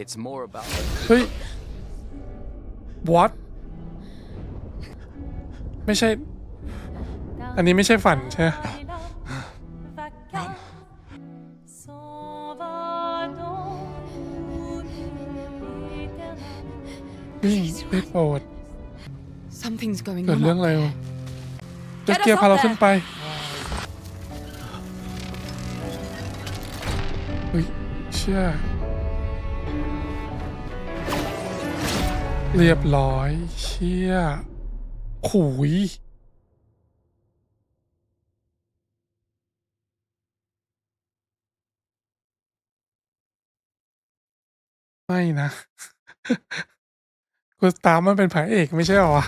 It's more about เฮ้ย what ไม่ใช่ อันนี้ไม่ใช่ฝันใช่ไหม วิ่งได้โปรด Something's going เกิด on. เรื่องอะไรวะเจะเกียร์พาเราขึ้นไปเฮ้ยเชื่อ เรียบร้อย เชี่ยขุยไม่นะกูตามมันเป็นพระเอกไม่ใช่หรอ